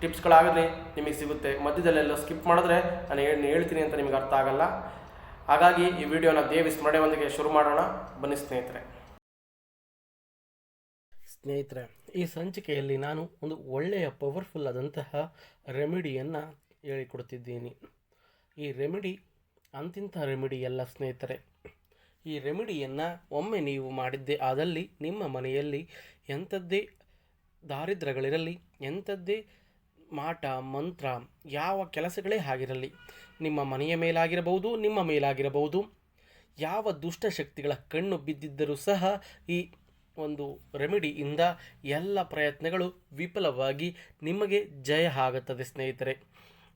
ಟಿಪ್ಸ್ಗಳಾಗಲಿ ನಿಮಗೆ ಸಿಗುತ್ತೆ. ಮಧ್ಯದಲ್ಲೆಲ್ಲ ಸ್ಕಿಪ್ ಮಾಡಿದ್ರೆ ನಾನು ಏನು ಹೇಳ್ತೀನಿ ಅಂತ ನಿಮಗೆ ಅರ್ಥ ಆಗಲ್ಲ. ಹಾಗಾಗಿ ಈ ವಿಡಿಯೋನ ದೇವಿ ಸ್ಮರಣೆಯೊಂದಿಗೆ ಶುರು ಮಾಡೋಣ. ಬನ್ನಿ ಸ್ನೇಹಿತರೆ. ಸ್ನೇಹಿತರೆ, ಈ ಸಂಚಿಕೆಯಲ್ಲಿ ನಾನು ಒಂದು ಒಳ್ಳೆಯ ಪವರ್ಫುಲ್ ಆದಂತಹ ರೆಮಿಡಿಯನ್ನು ಹೇಳಿಕೊಡ್ತಿದ್ದೀನಿ. ಈ ರೆಮಿಡಿ, ಅಂತಿಂಥ ರೆಮಿಡಿ ಎಲ್ಲ ಸ್ನೇಹಿತರೆ. ಈ ರೆಮಿಡಿಯನ್ನು ಒಮ್ಮೆ ನೀವು ಮಾಡಿದ್ದೇ ಆದಲ್ಲಿ ನಿಮ್ಮ ಮನೆಯಲ್ಲಿ ಎಂಥದ್ದೇ ದಾರಿದ್ರ್ಯಗಳಿರಲಿ, ಎಂಥದ್ದೇ ಮಾಟ, ಮಂತ್ರ ಯಾವ ಕೆಲಸಗಳೇ ಆಗಿರಲಿ, ನಿಮ್ಮ ಮನೆಯ ಮೇಲಾಗಿರಬಹುದು, ನಿಮ್ಮ ಮೇಲಾಗಿರಬಹುದು. ಯಾವ ದುಷ್ಟಶಕ್ತಿಗಳ ಕಣ್ಣು ಬಿದ್ದಿದ್ದರೂ ಸಹ ಈ ಒಂದು ರೆಮಿಡಿಯಿಂದ ಎಲ್ಲ ಪ್ರಯತ್ನಗಳು ವಿಫಲವಾಗಿ ನಿಮಗೆ ಜಯ ಆಗುತ್ತದೆ ಸ್ನೇಹಿತರೆ.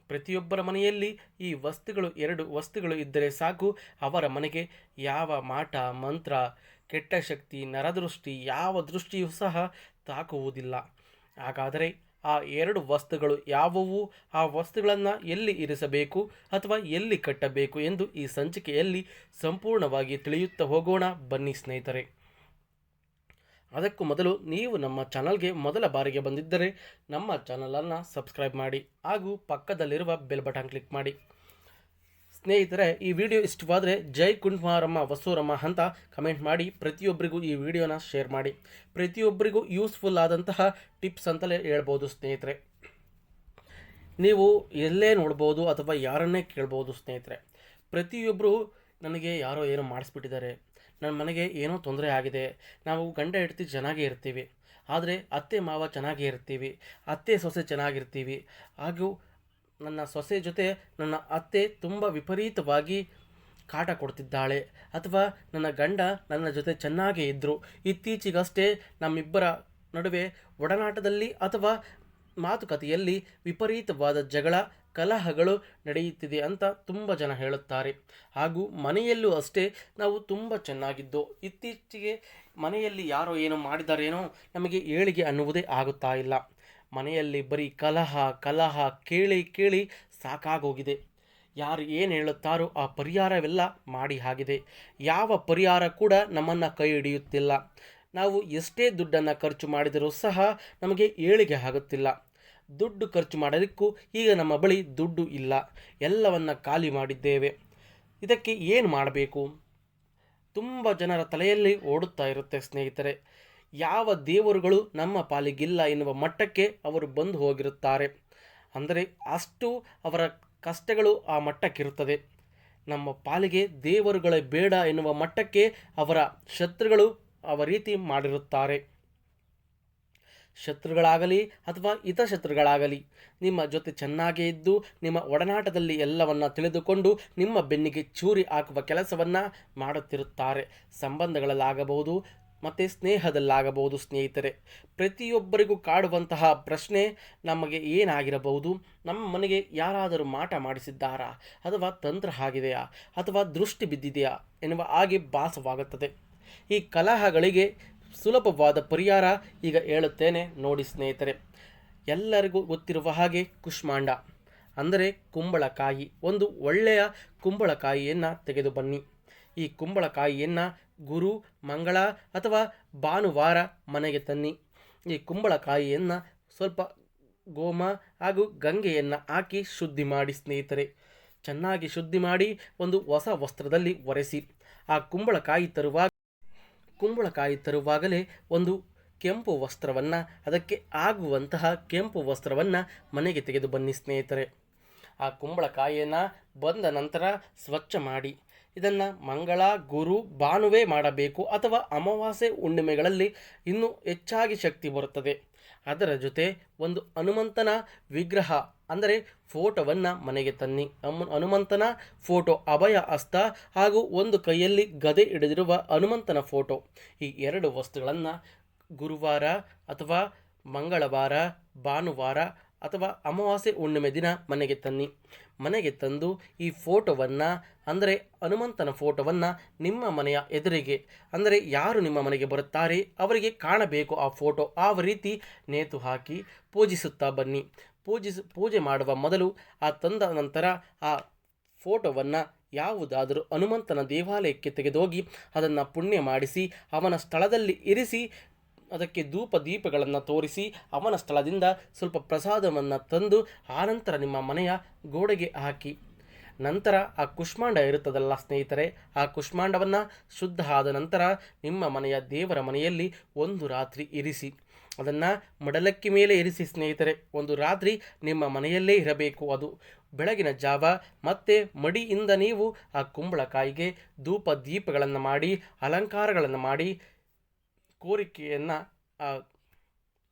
ಪ್ರತಿಯೊಬ್ಬರ ಮನೆಯಲ್ಲಿ ಈ ವಸ್ತುಗಳು, ಎರಡು ವಸ್ತುಗಳು ಇದ್ದರೆ ಸಾಕು. ಅವರ ಮನೆಗೆ ಯಾವ ಮಾಟ, ಮಂತ್ರ, ಕೆಟ್ಟ ಶಕ್ತಿ, ನರದೃಷ್ಟಿ, ಯಾವ ದೃಷ್ಟಿಯೂ ಸಹ ತಾಕುವುದಿಲ್ಲ. ಹಾಗಾದರೆ ಆ ಎರಡು ವಸ್ತುಗಳು ಯಾವುವು? ಆ ವಸ್ತುಗಳನ್ನು ಎಲ್ಲಿ ಇರಿಸಬೇಕು ಅಥವಾ ಎಲ್ಲಿ ಕಟ್ಟಬೇಕು ಎಂದು ಈ ಸಂಚಿಕೆಯಲ್ಲಿ ಸಂಪೂರ್ಣವಾಗಿ ತಿಳಿಯುತ್ತಾ ಹೋಗೋಣ. ಬನ್ನಿ ಸ್ನೇಹಿತರೆ. ಅದಕ್ಕೂ ಮೊದಲು ನೀವು ನಮ್ಮ ಚಾನಲ್ಗೆ ಮೊದಲ ಬಾರಿಗೆ ಬಂದಿದ್ದರೆ ನಮ್ಮ ಚಾನಲನ್ನು ಸಬ್ಸ್ಕ್ರೈಬ್ ಮಾಡಿ ಹಾಗೂ ಪಕ್ಕದಲ್ಲಿರುವ ಬೆಲ್ ಬಟನ್ ಕ್ಲಿಕ್ ಮಾಡಿ. ಸ್ನೇಹಿತರೆ, ಈ ವಿಡಿಯೋ ಇಷ್ಟವಾದರೆ ಜೈ ಕುಂಡ್ಮಾರಮ್ಮ ವಸೂರಮ್ಮ ಅಂತ ಕಮೆಂಟ್ ಮಾಡಿ, ಪ್ರತಿಯೊಬ್ಬರಿಗೂ ಈ ವಿಡಿಯೋನ ಶೇರ್ ಮಾಡಿ. ಪ್ರತಿಯೊಬ್ಬರಿಗೂ ಯೂಸ್ಫುಲ್ ಆದಂತಹ ಟಿಪ್ಸ್ ಅಂತಲೇ ಹೇಳ್ಬೋದು ಸ್ನೇಹಿತರೆ. ನೀವು ಎಲ್ಲೇ ನೋಡ್ಬೋದು ಅಥವಾ ಯಾರನ್ನೇ ಕೇಳ್ಬೋದು ಸ್ನೇಹಿತರೆ ಪ್ರತಿಯೊಬ್ಬರು ನನಗೆ ಯಾರೋ ಏನೋ ಮಾಡಿಸ್ಬಿಟ್ಟಿದ್ದಾರೆ ನನ್ನ ಮನೆಗೆ ಏನೋ ತೊಂದರೆ ಆಗಿದೆ, ನಾವು ಗಂಡ ಹೆಂಡತಿ ಚೆನ್ನಾಗೇ ಇರ್ತೀವಿ, ಆದರೆ ಅತ್ತೆ ಮಾವ ಚೆನ್ನಾಗೇ ಇರ್ತೀವಿ, ಅತ್ತೆ ಸೊಸೆ ಚೆನ್ನಾಗಿರ್ತೀವಿ, ಹಾಗೂ ನನ್ನ ಸೊಸೆ ಜೊತೆ ನನ್ನ ಅತ್ತೆ ತುಂಬ ವಿಪರೀತವಾಗಿ ಕಾಟ ಕೊಡ್ತಿದ್ದಾಳೆ. ಅಥವಾ ನನ್ನ ಗಂಡ ನನ್ನ ಜೊತೆ ಚೆನ್ನಾಗೇ ಇದ್ದರು ಇತ್ತೀಚೆಗಷ್ಟೇ ನಮ್ಮಿಬ್ಬರ ನಡುವೆ ಒಡನಾಟದಲ್ಲಿ ಅಥವಾ ಮಾತುಕತೆಯಲ್ಲಿ ವಿಪರೀತವಾದ ಜಗಳ, ಕಲಹಗಳು ನಡೆಯುತ್ತಿದೆ ಅಂತ ತುಂಬ ಜನ ಹೇಳುತ್ತಾರೆ. ಹಾಗೂ ಮನೆಯಲ್ಲೂ ಅಷ್ಟೇ ನಾವು ತುಂಬ ಚೆನ್ನಾಗಿದ್ದು. ಇತ್ತೀಚೆಗೆ ಮನೆಯಲ್ಲಿ ಯಾರೋ ಏನೋ ಮಾಡಿದಾರೇನೋ ನಮಗೆ ಏಳಿಗೆ ಅನ್ನುವುದೇ ಆಗುತ್ತಾ ಇಲ್ಲ. ಮನೆಯಲ್ಲಿ ಬರೀ ಕಲಹ ಕಲಹ ಕೇಳಿ ಕೇಳಿ ಸಾಕಾಗೋಗಿದೆ. ಯಾರು ಏನು ಹೇಳುತ್ತಾರೋ ಆ ಪರಿಹಾರವೆಲ್ಲ ಮಾಡಿ ಆಗಿದೆ ಯಾವ ಪರಿಹಾರ ಕೂಡ ನಮ್ಮನ್ನು ಕೈ ಹಿಡಿಯುತ್ತಿಲ್ಲ. ನಾವು ಎಷ್ಟೇ ದುಡ್ಡನ್ನು ಖರ್ಚು ಮಾಡಿದರೂ ಸಹ ನಮಗೆ ಏಳಿಗೆ ಆಗುತ್ತಿಲ್ಲ. ದುಡ್ಡು ಖರ್ಚು ಮಾಡೋದಕ್ಕೂ ಈಗ ನಮ್ಮ ಬಳಿ ದುಡ್ಡು ಇಲ್ಲ. ಎಲ್ಲವನ್ನು ಖಾಲಿ ಮಾಡಿದ್ದೇವೆ. ಇದಕ್ಕೆ ಏನು ಮಾಡಬೇಕು? ತುಂಬ ಜನರ ತಲೆಯಲ್ಲಿ ಓಡುತ್ತಾ ಇರುತ್ತೆ ಸ್ನೇಹಿತರೆ. ಯಾವ ದೇವರುಗಳು ನಮ್ಮ ಪಾಲಿಗಿಲ್ಲ ಎನ್ನುವ ಮಟ್ಟಕ್ಕೆ ಅವರು ಬಂದು ಹೋಗಿರುತ್ತಾರೆ. ಅಂದರೆ ಅಷ್ಟು ಅವರ ಕಷ್ಟಗಳು ಆ ಮಟ್ಟಕ್ಕಿರುತ್ತದೆ. ನಮ್ಮ ಪಾಲಿಗೆ ದೇವರುಗಳೇ ಬೇಡ ಎನ್ನುವ ಮಟ್ಟಕ್ಕೆ ಅವರ ಶತ್ರುಗಳು ಅವ ರೀತಿ ಮಾಡಿರುತ್ತಾರೆ. ಶತ್ರುಗಳಾಗಲಿ ಅಥವಾ ಇತರ ಶತ್ರುಗಳಾಗಲಿ, ನಿಮ್ಮ ಜೊತೆ ಚೆನ್ನಾಗೇ ಇದ್ದು, ನಿಮ್ಮ ಒಡನಾಟದಲ್ಲಿ ಎಲ್ಲವನ್ನ ತಿಳಿದುಕೊಂಡು, ನಿಮ್ಮ ಬೆನ್ನಿಗೆ ಚೂರಿ ಹಾಕುವ ಕೆಲಸವನ್ನು ಮಾಡುತ್ತಿರುತ್ತಾರೆ. ಸಂಬಂಧಗಳಲ್ಲಾಗಬಹುದು ಮತ್ತು ಸ್ನೇಹದಲ್ಲಾಗಬಹುದು, ಸ್ನೇಹಿತರೆ. ಪ್ರತಿಯೊಬ್ಬರಿಗೂ ಕಾಡುವಂತಹ ಪ್ರಶ್ನೆ ನಮಗೆ ಏನಾಗಿರಬಹುದು? ನಮ್ಮ ಮನೆಗೆ ಯಾರಾದರೂ ಮಾಟ ಮಾಡಿಸಿದ್ದಾರಾ? ಅಥವಾ ತಂತ್ರ ಆಗಿದೆಯಾ ಅಥವಾ ದೃಷ್ಟಿ ಬಿದ್ದಿದೆಯಾ? ಎನ್ನುವ ಹಾಗೆ ಭಾಸವಾಗುತ್ತದೆ. ಈ ಕಲಹಗಳಿಗೆ ಸುಲಭವಾದ ಪರಿಹಾರ ಈಗ ಹೇಳುತ್ತೇನೆ ನೋಡಿ ಸ್ನೇಹಿತರೆ. ಎಲ್ಲರಿಗೂ ಗೊತ್ತಿರುವ ಹಾಗೆ ಕುಷ್ಮಾಂಡ. ಅಂದರೆ ಕುಂಬಳಕಾಯಿ. ಒಂದು ಒಳ್ಳೆಯ ಕುಂಬಳಕಾಯಿಯನ್ನು ತೆಗೆದು ಬನ್ನಿ ಈ ಕುಂಬಳಕಾಯಿಯನ್ನು ಗುರು, ಮಂಗಳ ಅಥವಾ ಭಾನುವಾರ ಮನೆಗೆ ತನ್ನಿ. ಈ ಕುಂಬಳಕಾಯಿಯನ್ನು ಸ್ವಲ್ಪ ಗೋಮ ಹಾಗೂ ಗಂಗೆಯನ್ನು ಹಾಕಿ ಶುದ್ಧಿ ಮಾಡಿ ಸ್ನೇಹಿತರೆ. ಚೆನ್ನಾಗಿ ಶುದ್ಧಿ ಮಾಡಿ ಒಂದು ಹೊಸ ವಸ್ತ್ರದಲ್ಲಿ ಒರೆಸಿ. ಆ ಕುಂಬಳಕಾಯಿ ತರುವಾಗ, ಕುಂಬಳಕಾಯಿ ತರುವಾಗಲೇ ಒಂದು ಕೆಂಪು ವಸ್ತ್ರವನ್ನು, ಅದಕ್ಕೆ ಆಗುವಂತಹ ಕೆಂಪು ವಸ್ತ್ರವನ್ನು ಮನೆಗೆ ತೆಗೆದು ಬನ್ನಿ ಸ್ನೇಹಿತರೆ. ಆ ಕುಂಬಳಕಾಯಿಯನ್ನು ಬಂದ ನಂತರ ಸ್ವಚ್ಛ ಮಾಡಿ. ಇದನ್ನು ಮಂಗಳ, ಗುರು, ಭಾನುವೆ ಮಾಡಬೇಕು ಅಥವಾ ಅಮಾವಾಸ್ಯೆ ಹುಣ್ಣಿಮೆಗಳಲ್ಲಿ ಇನ್ನೂ ಹೆಚ್ಚಾಗಿ ಶಕ್ತಿ ಬರುತ್ತದೆ. ಅದರ ಜೊತೆ ಒಂದು ಹನುಮಂತನ ವಿಗ್ರಹ, ಅಂದರೆ ಫೋಟೋವನ್ನು ಮನೆಗೆ ತನ್ನಿ. ಅಮ್ಮ ಹನುಮಂತನ ಫೋಟೋ ಅಭಯ ಅಸ್ತ ಹಾಗೂ ಒಂದು ಕೈಯಲ್ಲಿ ಗದೆ ಹಿಡಿದಿರುವ ಹನುಮಂತನ ಫೋಟೋ. ಈ ಎರಡು ವಸ್ತುಗಳನ್ನು ಗುರುವಾರ ಅಥವಾ ಮಂಗಳವಾರ, ಭಾನುವಾರ ಅಥವಾ ಅಮಾವಾಸ್ಯೆ ಹುಣ್ಣಿಮೆ ದಿನ ಮನೆಗೆ ತನ್ನಿ. ಮನೆಗೆ ತಂದು ಈ ಫೋಟೋವನ್ನು, ಅಂದರೆ ಹನುಮಂತನ ಫೋಟೋವನ್ನು ನಿಮ್ಮ ಮನೆಯ ಎದುರಿಗೆ, ಅಂದರೆ ಯಾರು ನಿಮ್ಮ ಮನೆಗೆ ಬರುತ್ತಾರೆ ಅವರಿಗೆ ಕಾಣಬೇಕು ಆ ಫೋಟೋ. ಆ ರೀತಿ? ನೇತು ಹಾಕಿ ಪೂಜಿಸುತ್ತಾ ಬನ್ನಿ. ಪೂಜಿಸ, ಪೂಜೆ ಮಾಡುವ ಮೊದಲು ಆ ತಂದ ನಂತರ ಆ ಫೋಟೋವನ್ನು ಯಾವುದಾದರೂ ಹನುಮಂತನ ದೇವಾಲಯಕ್ಕೆ ತೆಗೆದೋಗಿ ಅದನ್ನು ಪುಣ್ಯ ಮಾಡಿಸಿ ಅವನ ಸ್ಥಳದಲ್ಲಿ ಇರಿಸಿ ಅದಕ್ಕೆ ಧೂಪ ದೀಪಗಳನ್ನು ತೋರಿಸಿ ಅವನ ಸ್ಥಳದಿಂದ ಸ್ವಲ್ಪ ಪ್ರಸಾದವನ್ನು ತಂದು ಆನಂತರ ನಿಮ್ಮ ಮನೆಯ ಗೋಡೆಗೆ ಹಾಕಿ. ನಂತರ ಆ ಕುಷ್ಮಾಂಡ ಇರುತ್ತದಲ್ಲ ಸ್ನೇಹಿತರೆ, ಆ ಕುಷ್ಮಾಂಡವನ್ನು ಶುದ್ಧ ಆದ ನಂತರ ನಿಮ್ಮ ಮನೆಯ ದೇವರ ಮನೆಯಲ್ಲಿ ಒಂದು ರಾತ್ರಿ ಇರಿಸಿ. ಅದನ್ನು ಮಡಲಕ್ಕಿ ಮೇಲೆ ಇರಿಸಿ ಸ್ನೇಹಿತರೆ, ಒಂದು ರಾತ್ರಿ ನಿಮ್ಮ ಮನೆಯಲ್ಲೇ ಇರಬೇಕು ಅದು. ಬೆಳಗಿನ ಜಾವ ಮತ್ತೆ ಮಡಿಯಿಂದ ನೀವು ಆ ಕುಂಬಳಕಾಯಿಗೆ ಧೂಪ ದೀಪಗಳನ್ನು ಮಾಡಿ, ಅಲಂಕಾರಗಳನ್ನು ಮಾಡಿ ಕೋರಿಕೆಯನ್ನು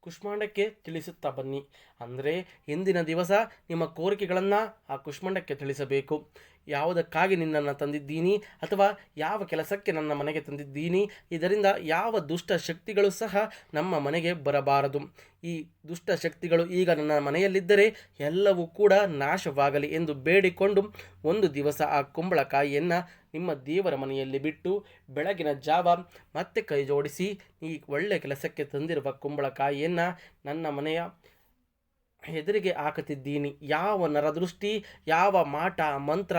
ಕುಷ್ಮಾಂಡಕ್ಕೆ ತಿಳಿಸುತ್ತಾ ಬನ್ನಿ. ಅಂದರೆ ಇಂದಿನ ದಿವಸ ನಿಮ್ಮ ಕೋರಿಕೆಗಳನ್ನು ಆ ಕುಷ್ಮಂಡಕ್ಕೆ ತಿಳಿಸಬೇಕು. ಯಾವುದಕ್ಕಾಗಿ ನಿನ್ನನ್ನು ತಂದಿದ್ದೀನಿ ಅಥವಾ ಯಾವ ಕೆಲಸಕ್ಕೆ ನನ್ನ ಮನೆಗೆ ತಂದಿದ್ದೀನಿ, ಇದರಿಂದ ಯಾವ ದುಷ್ಟ ಶಕ್ತಿಗಳು ಸಹ ನಮ್ಮ ಮನೆಗೆ ಬರಬಾರದು. ಈ ದುಷ್ಟ ಶಕ್ತಿಗಳು ಈಗ ನನ್ನ ಮನೆಯಲ್ಲಿದ್ದರೆ ಎಲ್ಲವೂ ಕೂಡ ನಾಶವಾಗಲಿ ಎಂದು ಬೇಡಿಕೊಂಡು ಒಂದು ದಿವಸ ಆ ಕುಂಬಳಕಾಯಿಯನ್ನು ನಿಮ್ಮ ದೇವರ ಮನೆಯಲ್ಲಿ ಬಿಟ್ಟು ಬೆಳಗಿನ ಜಾವ ಮತ್ತೆ ಕೈ ಜೋಡಿಸಿ ಈ ಒಳ್ಳೆಯ ಕೆಲಸಕ್ಕೆ ತಂದಿರುವ ಕುಂಬಳಕಾಯಿಯನ್ನು ನನ್ನ ಮನೆಯ ಎದುರಿಗೆ ಹಾಕುತ್ತಿದ್ದೀನಿ. ಯಾವ ನರದೃಷ್ಟಿ, ಯಾವ ಮಾಟ, ಮಂತ್ರ,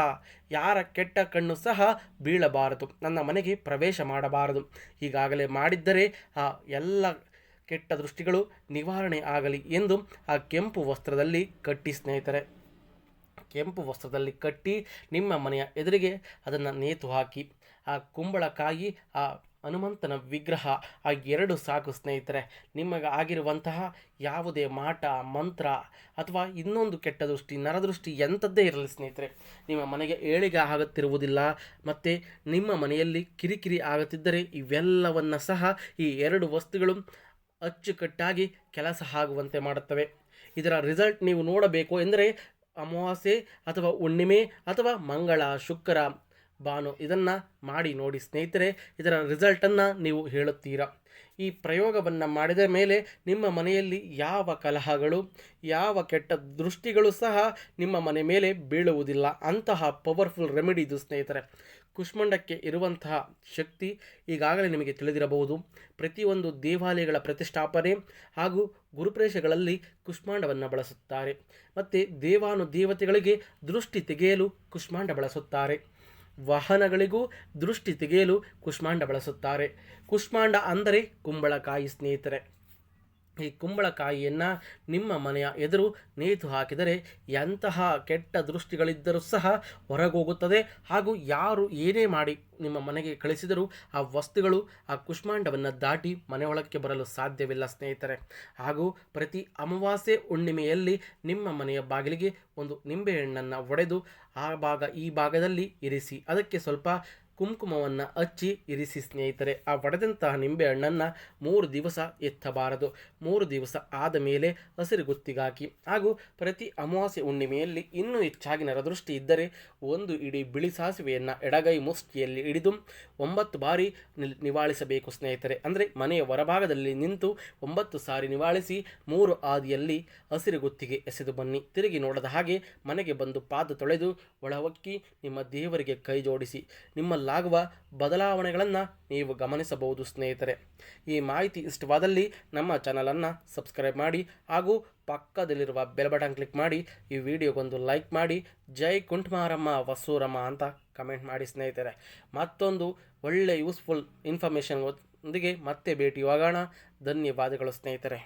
ಯಾರ ಕೆಟ್ಟ ಕಣ್ಣು ಸಹ ಬೀಳಬಾರದು. ನನ್ನ ಮನೆಗೆ ಪ್ರವೇಶ ಮಾಡಬಾರದು. ಈಗಾಗಲೇ ಮಾಡಿದ್ದರೆ ಆ ಎಲ್ಲ ಕೆಟ್ಟ ದೃಷ್ಟಿಗಳು ನಿವಾರಣೆ ಆಗಲಿ ಎಂದು ಆ ಕೆಂಪು ವಸ್ತ್ರದಲ್ಲಿ ಕಟ್ಟಿ ಸ್ನೇಹಿತರೆ. ಕೆಂಪು ವಸ್ತ್ರದಲ್ಲಿ ಕಟ್ಟಿ ನಿಮ್ಮ ಮನೆಯ ಎದುರಿಗೆ ಅದನ್ನು ನೇತು ಹಾಕಿ, ಆ ಕುಂಬಳಕಾಯಿ, ಆ ಹನುಮಂತನ ವಿಗ್ರಹ ಆ ಎರಡು ಸಾಕು ಸ್ನೇಹಿತರೆ, ನಿಮಗೆ ಆಗಿರುವಂತಹ ಯಾವುದೇ ಮಾಟ, ಮಂತ್ರ ಅಥವಾ ಇನ್ನೊಂದು ಕೆಟ್ಟ ದೃಷ್ಟಿ, ನರದೃಷ್ಟಿ ಎಂಥದ್ದೇ ಇರಲಿ ಸ್ನೇಹಿತರೆ, ನಿಮ್ಮ ಮನೆಗೆ ಏಳಿಗೆ ಆಗುತ್ತಿರುವುದಿಲ್ಲ, ಮತ್ತು ನಿಮ್ಮ ಮನೆಯಲ್ಲಿ ಕಿರಿಕಿರಿ ಆಗುತ್ತಿದ್ದರೆ ಇವೆಲ್ಲವನ್ನು ಸಹ ಈ ಎರಡು ವಸ್ತುಗಳು ಅಚ್ಚುಕಟ್ಟಾಗಿ ಕೆಲಸ ಆಗುವಂತೆ ಮಾಡುತ್ತವೆ. ಇದರ ರಿಸಲ್ಟ್ ನೀವು ನೋಡಬೇಕು ಎಂದರೆ ಅಮಾವಾಸ್ಯೆ ಅಥವಾ ಹುಣ್ಣಿಮೆ ಅಥವಾ ಮಂಗಳ, ಶುಕ್ರ ಭಾನು ಇದನ್ನು ಮಾಡಿ ನೋಡಿ ಸ್ನೇಹಿತರೆ, ಇದರ ರಿಸಲ್ಟನ್ನು ನೀವು ಹೇಳುತ್ತೀರಾ? ಈ ಪ್ರಯೋಗವನ್ನು ಮಾಡಿದ ಮೇಲೆ ನಿಮ್ಮ ಮನೆಯಲ್ಲಿ ಯಾವ ಕಲಹಗಳು, ಯಾವ ಕೆಟ್ಟ ದೃಷ್ಟಿಗಳು ಸಹ ನಿಮ್ಮ ಮನೆ ಮೇಲೆ ಬೀಳುವುದಿಲ್ಲ. ಅಂತಹ ಪವರ್ಫುಲ್ ರೆಮಿಡಿ ಇದು ಸ್ನೇಹಿತರೆ. ಕುಷ್ಮಂಡಕ್ಕೆ ಇರುವಂತಹ ಶಕ್ತಿ ಈಗಾಗಲೇ ನಿಮಗೆ ತಿಳಿದಿರಬಹುದು. ಪ್ರತಿಯೊಂದು ದೇವಾಲಯಗಳ ಪ್ರತಿಷ್ಠಾಪನೆ ಹಾಗೂ ಗುರುಪ್ರದೇಶಗಳಲ್ಲಿ ಕುಷ್ಮಾಂಡವನ್ನು ಬಳಸುತ್ತಾರೆ. ಮತ್ತು ದೇವಾನು ದೇವತೆಗಳಿಗೆ ದೃಷ್ಟಿ ತೆಗೆಯಲು ಕುಷ್ಮಾಂಡ ಬಳಸುತ್ತಾರೆ. ವಾಹನಗಳಿಗೂ ದೃಷ್ಟಿ ತೆಗೆಯಲು ಕುಷ್ಮಾಂಡ ಬಳಸುತ್ತಾರೆ. ಕುಷ್ಮಾಂಡ ಅಂದರೆ ಕುಂಬಳಕಾಯಿ ಸ್ನೇಹಿತರೆ. ಈ ಕುಂಬಳಕಾಯಿಯನ್ನು ನಿಮ್ಮ ಮನೆಯ ಎದುರು ನೇತು ಹಾಕಿದರೆ ಎಂತಹ ಕೆಟ್ಟ ದೃಷ್ಟಿಗಳಿದ್ದರೂ ಸಹ ಹೊರಗೋಗುತ್ತದೆ. ಹಾಗೂ ಯಾರು ಏನೇ ಮಾಡಿ ನಿಮ್ಮ ಮನೆಗೆ ಕಳಿಸಿದರೂ ಆ ವಸ್ತುಗಳು ಆ ಕುಷ್ಮಾಂಡವನ್ನು ದಾಟಿ ಮನೆಯೊಳಕ್ಕೆ ಬರಲು ಸಾಧ್ಯವಿಲ್ಲ ಸ್ನೇಹಿತರೆ. ಹಾಗೂ ಪ್ರತಿ ಅಮಾವಾಸ್ಯೆ ಹುಣ್ಣಿಮೆಯಲ್ಲಿ ನಿಮ್ಮ ಮನೆಯ ಬಾಗಿಲಿಗೆ ಒಂದು ನಿಂಬೆಹಣ್ಣನ್ನು ಒಡೆದು ಆ ಭಾಗ ಈ ಭಾಗದಲ್ಲಿ ಇರಿಸಿ, ಅದಕ್ಕೆ ಸ್ವಲ್ಪ ಕುಂಕುಮವನ್ನು ಹಚ್ಚಿ ಇರಿಸಿ ಸ್ನೇಹಿತರೆ, ಆ ಒಡೆದಂತಹ ನಿಂಬೆಹಣ್ಣನ್ನು ಮೂರು ದಿವಸ ಎತ್ತಬಾರದು. ಮೂರು ದಿವಸ ಆದ ಮೇಲೆ ಹಸಿರು ಗುತ್ತಿಗಾಕಿ. ಹಾಗೂ ಪ್ರತಿ ಅಮಾವಾಸ್ಯೆ ಹುಣ್ಣಿಮೆಯಲ್ಲಿ ಇನ್ನೂ ಹೆಚ್ಚಾಗಿ ನರದೃಷ್ಟಿ ಇದ್ದರೆ ಒಂದು ಇಡೀ ಬಿಳಿ ಸಾಸಿವೆಯನ್ನು ಎಡಗೈ ಮುಷ್ಟಿಯಲ್ಲಿ ಹಿಡಿದು ಒಂಬತ್ತು ಬಾರಿ ನಿವಾಳಿಸಬೇಕು ಸ್ನೇಹಿತರೆ. ಅಂದರೆ ಮನೆಯ ಹೊರಭಾಗದಲ್ಲಿ ನಿಂತು ಒಂಬತ್ತು ಸಾರಿ ನಿವಾಳಿಸಿ ಮೂರು ಆದಿಯಲ್ಲಿ ಹಸಿರು ಗುತ್ತಿಗೆ ಎಸೆದು ಬನ್ನಿ. ತಿರುಗಿ ನೋಡದ ಹಾಗೆ ಮನೆಗೆ ಬಂದು ಪಾದ ತೊಳೆದು ಒಳಹೊಕ್ಕಿ ನಿಮ್ಮ ದೇವರಿಗೆ ಕೈ ಜೋಡಿಸಿ. ನಿಮ್ಮಲ್ಲಾಗುವ ಬದಲಾವಣೆಗಳನ್ನು ನೀವು ಗಮನಿಸಬಹುದು ಸ್ನೇಹಿತರೆ. ಈ ಮಾಹಿತಿ ಇಷ್ಟವಾದಲ್ಲಿ ನಮ್ಮ ಚಾನಲನ್ನು ಸಬ್ಸ್ಕ್ರೈಬ್ ಮಾಡಿ ಹಾಗೂ ಪಕ್ಕದಲ್ಲಿರುವ ಬೆಲ್ ಬಟನ್ ಕ್ಲಿಕ್ ಮಾಡಿ, ಈ ವಿಡಿಯೋಗೊಂದು ಲೈಕ್ ಮಾಡಿ, ಜೈ ಕುಂಠಮಾರಮ್ಮ ವಸೂರಮ್ಮ ಅಂತ ಕಮೆಂಟ್ ಮಾಡಿ ಸ್ನೇಹಿತರೆ. ಮತ್ತೊಂದು ಒಳ್ಳೆ ಯೂಸ್ಫುಲ್ ಇನ್ಫಾರ್ಮೇಷನ್ ಒಂದಿಗೆ ಮತ್ತೆ ಭೇಟಿಯಾಗೋಣ. ಧನ್ಯವಾದಗಳು ಸ್ನೇಹಿತರೆ.